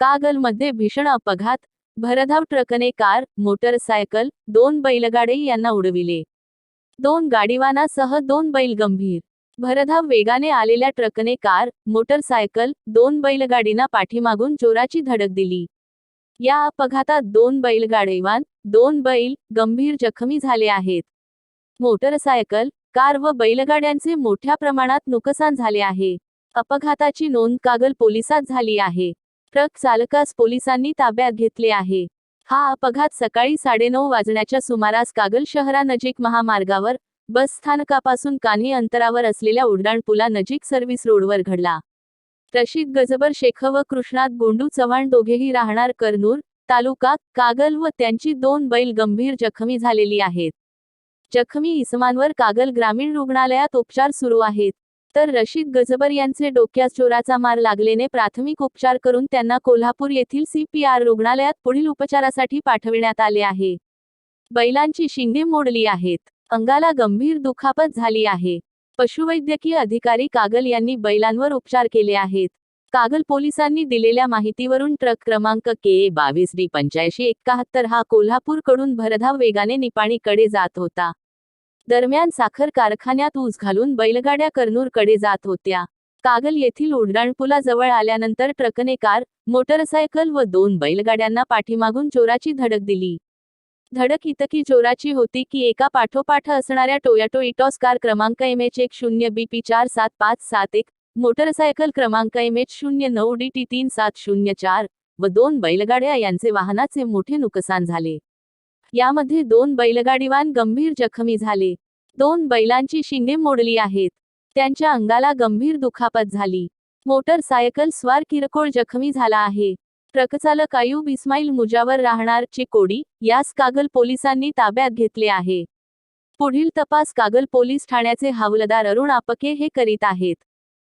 कागलमध्ये भीषण अपघात भरधाव ट्रकने कार मोटरसायकल दोन बैलगाडे यांना उडविले. दोन गाडीवानासह दोन बैल गंभीर. भरधाव वेगाने आलेल्या ट्रकने कार मोटरसायकल दोन बैलगाडींना पाठीमागून जोराची धडक दिली. या अपघातात दोन बैलगाडीवान दोन बैल गंभीर जखमी झाले आहेत. मोटरसायकल कार व बैलगाड्यांचे मोठ्या प्रमाणात नुकसान झाले आहे. अपघाताची नोंद कागल पोलिसात झाली आहे. ट्रक चालकास पोलिसांनी ताब्यात घेतले आहे. हा अपघात सकाळी साडेनऊ वाजण्याच्या सुमारास कागल शहरानजीक महामार्गावर बस स्थानकापासून कान्हे अंतरावर असलेल्या उड्डाणपुला नजीक सर्व्हिस रोडवर घडला. रशीद गजबर शेख व कृष्णात गोंडू चव्हाण दोघेही राहणार करनूर तालुका कागल व त्यांची दोन बैल गंभीर जखमी झालेली आहेत. जखमी इसमांवर कागल ग्रामीण रुग्णालयात उपचार सुरू आहेत. तर रशीद गजबर यांचे डोक्यास चोराचा मार लागलेने प्राथमिक उपचार करून त्यांना कोल्हापूर येथील सीपीआर रुग्णालयात पुढील उपचारासाठी पाठविण्यात आले आहे. बैलांची शिंगे मोडली आहेत. अंगाला गंभीर दुखापत झाली आहे. पशुवैद्यकीय अधिकारी कागल यांनी बैलांवर उपचार केले आहेत. कागल पोलिसांनी दिलेल्या माहितीवरून ट्रक क्रमांक के बावीस डी पंच्याऐंशी एकाहत्तर हा कोल्हापूरकडून भरधाव वेगाने निपाणीकडे जात होता. दरम्यान साखर कारखान्यात ऊस घालून बैलगाड्या करनूरकडे जात होत्या. कागल येथील उड्डाणपुलाजवळ आल्यानंतर ट्रकने कार मोटरसायकल व दोन बैलगाड्यांना पाठीमागून चोराची धडक दिली. धडक इतकी चोराची होती की एका पाठोपाठ असणाऱ्या टोयाटो इटॉस कार क्रमांक एम एच एक शून्य बीपी चार सात पाच सात एक मोटरसायकल क्रमांक एम एच शून्य नऊ डी टी तीन सात शून्य चार व दोन बैलगाड्या यांचे वाहनाचे मोठे नुकसान झाले. यामध्ये दोन बैलगाडीवान गंभीर जखमी झाले. दोन बैलांची शिंगे मोडली आहेत. त्यांच्या अंगाला गंभीर दुखापत झाली. मोटरसायकल स्वार किरकोळ जखमी झाला आहे. ट्रकचालक आयुब इस्माईल मुजावर राहणार चिकोडी यास कागल पोलिसांनी ताब्यात घेतले आहे. पुढील तपास कागल पोलीस ठाण्याचे हवालदार अरुण आपके हे करीत आहेत.